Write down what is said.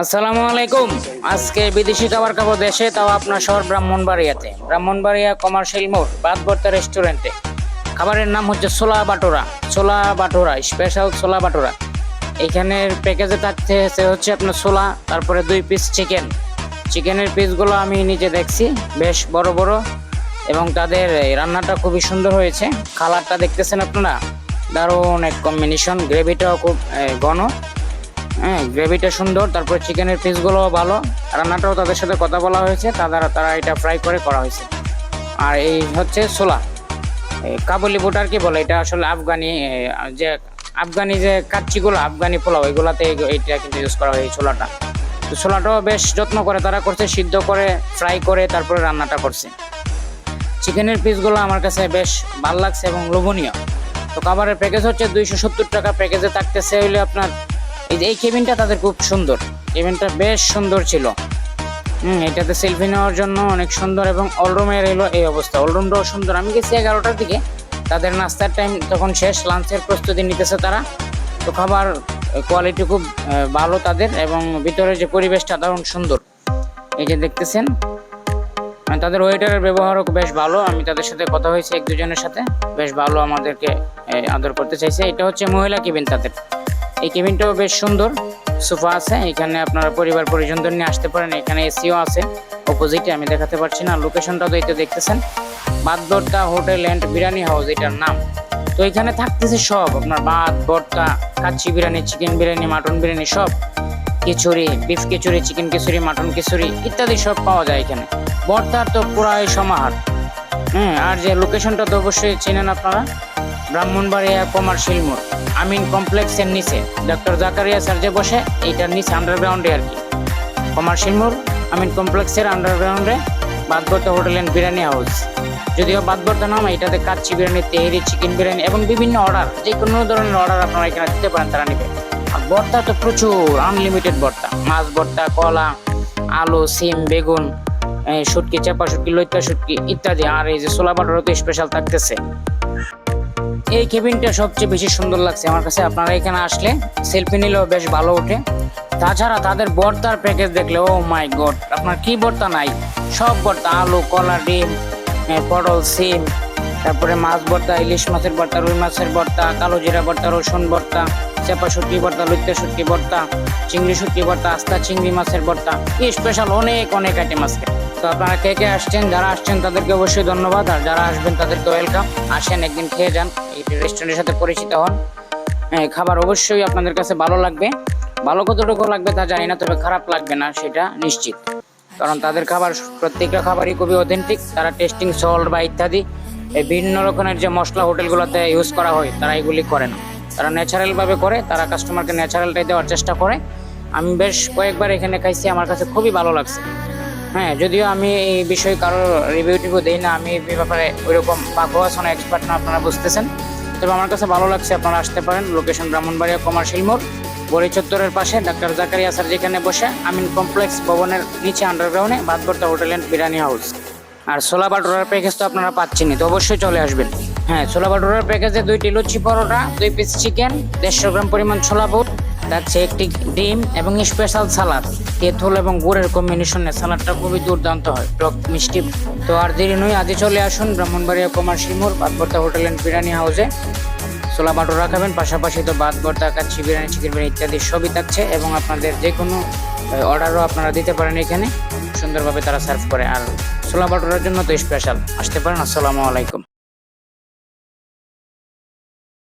আসসালামু আলাইকুম। আজকে বিদেশি খাবার খাব দেশে, তাও আপনার শহর ব্রাহ্মণবাড়িয়াতে। ব্রাহ্মণবাড়িয়া কমার্শিয়াল মোড়, বাদবর্তা রেস্টুরেন্টে। খাবারের নাম হচ্ছে ছোলা বাটোরা। ছোলা বাটোরা স্পেশাল ছোলা বাটোরা। এখানের প্যাকেজে থাকতে হচ্ছে আপনার ছোলা, তারপরে দুই পিস চিকেন চিকেনের পিসগুলো আমি নিজে দেখছি, বেশ বড় বড়। এবং তাদের রান্নাটা খুবই সুন্দর হয়েছে। কালারটা দেখতেছেন আপনারা? দারুণ এক কম্বিনেশন গ্রেভিটাও খুব ঘন। হ্যাঁ গ্রেভিটা সুন্দর, তারপর চিকেনের পিসগুলো ভালো। রান্নাটাও তাদের সাথে কথা বলা হয়েছে তারা তারা এটা ফ্রাই করে করা হয়েছে। আর এই হচ্ছে ছোলা। কাবুলি বুটার কি বলে, এটা আসলে আফগানি যে আফগানি যে কাচ্চিগুলো, আফগানি পোলাও, এগুলাতে এইটা কিন্তু ইউজ করা হয় এই ছোলাটা। তো ছোলাটাও বেশ যত্ন করে তারা করছে, সিদ্ধ করে ফ্রাই করে, তারপরে রান্নাটা করছে। চিকেনের পিসগুলো আমার কাছে বেশ ভালো লাগছে এবং লোভনীয়। তো খাবারের প্যাকেজ হচ্ছে দুইশো সত্তর টাকা প্যাকেজে থাকতেছে হইলে আপনার এই যে, এই কেবিনটা তাদের খুব সুন্দর। কেবিনটা বেশ সুন্দর ছিল। হুম, এটাতে সেলফি নেওয়ার জন্য অনেক সুন্দর এবং অলরুমের এলো এই অবস্থা। অলরুমটাও সুন্দর। আমি গেছি এগারোটার দিকে। তাদের নাস্তার টাইম তখন শেষ। লাঞ্চের প্রস্তুতি নিতেছে তারা। তো খাবার কোয়ালিটি খুব ভালো তাদের এবং ভিতরে যে পরিবেশটা দারুণ সুন্দর। এই যে দেখতেছেন? মানে তাদের ওয়েটারের ব্যবহারও বেশ ভালো। আমি তাদের সাথে কথা হয়েছে এক দুজনের সাথে। বেশ ভালো আমাদেরকে আদর করতে চাইছে। এটা হচ্ছে মহিলা কেবিন তাদের। এই কেবিনটাও বেশ সুন্দর। সোফা আছে, এখানে আপনারা পরিবার পরিজনদের নিয়ে আসতে পারেন, এখানে এসিও আছে। অপোজিটে আমি দেখাতে পারছি না লোকেশনটা তো এই তো দেখতেছেন। বাদবর্তা হোটেল অ্যান্ড বিরিয়ানি হাউস এটার নাম। তো এখানে থাকতেছে সব, আপনার ভাত, ভর্তা, কাচ্চি বিরিয়ানি চিকেন বিরিয়ানি মাটন বিরিয়ানি সব। Khichuri beef khichuri chicken khichuri mutton khichuri, ইত্যাদি সব পাওয়া যায় এখানে। ভর্তার তো পুরাই সমাহার। হ্যাঁ আর যে লোকেশনটা তো অবশ্যই চেনেন আপনারা। ব্রাহ্মণবাড়িয়া কমার্শিয়াল মোড়। আমিন কমপ্লেক্সের নিচে। ডক্টর জাকারিয়া স্যার যে বসে, এইটার নিচে আন্ডারগ্রাউন্ডে আর কি। কমার্শিয়াল মোড় আমিন কমপ্লেক্সের আন্ডারগ্রাউন্ডে বাদবর্তা হোটেল অ্যান্ড বিরিয়ানি হাউস যদিও বাদবর্তা নাম এটাতে কাচ্চি বিরিয়ানি, তেহেরি, চিকেন বিরিয়ানি এবং বিভিন্ন অর্ডার যে কোনো ধরনের অর্ডার আপনারা এখানে দিতে পারেন, তারা নেবে। আর ভর্তা তো প্রচুর আনলিমিটেড ভর্তা। মাছ ভর্তা, কলা, আলু, সিম, বেগুন শুটকি, চাপা শুটকি, লইতা শুটকি ইত্যাদি। আর এই যে ছোলা বাটারও তো স্পেশাল থাকতেছে। এই কেবিনটা সবচেয়ে বেশি সুন্দর লাগছে আমার কাছে। আপনারা এখানে আসলে সেলফি নিলেও বেশ ভালো ওঠে। তাছাড়া তাদের বর্তার প্যাকেজ দেখলে ও মাই গড আপনার কি বর্তা নাই? সব বর্তা, আলু, কলা, ডিম পটল, সিম, তারপরে মাছ ভর্তা ইলিশ মাছের ভর্তা রুই মাছের ভর্তা কালো জিরা ভর্তা রসুন ভর্তা চেপা শুটকি ভর্তা লুইতে শুটকি ভর্তা চিংড়ি শুটকি ভর্তা আস্তা চিংড়ি মাছের ভর্তা কি স্পেশাল অনেক অনেক আইটেম আজকে তো আপনারা কে কে আসছেন, যারা আসছেন তাদেরকে অবশ্যই ধন্যবাদ। আর যারা আসবেন তাদেরকে ওয়েলকাম আসেন, একদিন খেয়ে যান, এই রেস্টুরেন্টের সাথে পরিচিত হন। খাবার অবশ্যই আপনাদের কাছে ভালো লাগবে। ভালো কতটুকু লাগবে তা জানি না, তবে খারাপ লাগবে না, সেটা নিশ্চিত। কারণ তাদের খাবার, প্রত্যেকটা খাবারই খুবই অথেন্টিক তারা টেস্টিং সল্ট বা ইত্যাদি এই বিভিন্ন রকমের যে মশলা হোটেলগুলোতে ইউজ করা হয়, তারা এগুলি করে না। তারা ন্যাচারাল ভাবে করে, তারা কাস্টমারকে ন্যাচারালটাই দেওয়ার চেষ্টা করে। আমি বেশ কয়েকবার এখানে খাইছি, আমার কাছে খুবই ভালো লাগছে। হ্যাঁ যদিও আমি এই বিষয়ে কারও রিভিউ টিভিউ দিই না, আমি এই ব্যাপারে ওইরকম পাকোয়াশোনা এক্সপার্ট না, আপনারা বুঝতেছেন। তবে আমার কাছে ভালো লাগছে আপনারা আসতে পারেন লোকেশন ব্রাহ্মণবাড়িয়া কমার্শিয়াল মোড়, বড়ি চত্বরের পাশে ডাক্তার জাকারিয়া স্যার যেখানে বসে, আমিন কমপ্লেক্স ভবনের নিচে আন্ডারগ্রাউন্ডে বাদবর্তা হোটেল অ্যান্ড বিরিয়ানি হাউস আর ছোলা বাটোরার প্যাকেজ তো আপনারা পাচ্ছেনই, তো অবশ্যই চলে আসবেন। হ্যাঁ ছোলা বাটোরার প্যাকেজে দুইটি লুচি পরোটা, দুই পিস চিকেন দেড়শো গ্রাম পরিমাণ ছোলা বুট যাচ্ছে একটি ডিম এবং স্পেশাল সালাদ তেঁতুল এবং গুড়ের কম্বিনেশনে সালাদটা খুবই দুর্দান্ত হয়। টক মিষ্টি। তো আর দেরি নয়, আজই চলে আসুন ব্রাহ্মণবাড়িয়া কুমার শিমুর বাদবর্তা হোটেল অ্যান্ড বিরিয়ানি হাউসে ছোলা বাটোরা খাবেন, পাশাপাশি তো বাদ ভর্তা, কাচ্চি, বিরিয়ানি চিকেন বিরিয়ানি ইত্যাদি সবই থাকছে এবং আপনাদের যে কোনো অর্ডারও আপনারা দিতে পারেন এখানে। সুন্দরভাবে তারা সার্ভ করে। আর ছোলা বাটোরার জন্য তো স্পেশাল আসতে পারেন, আসসালামু আলাইকুম।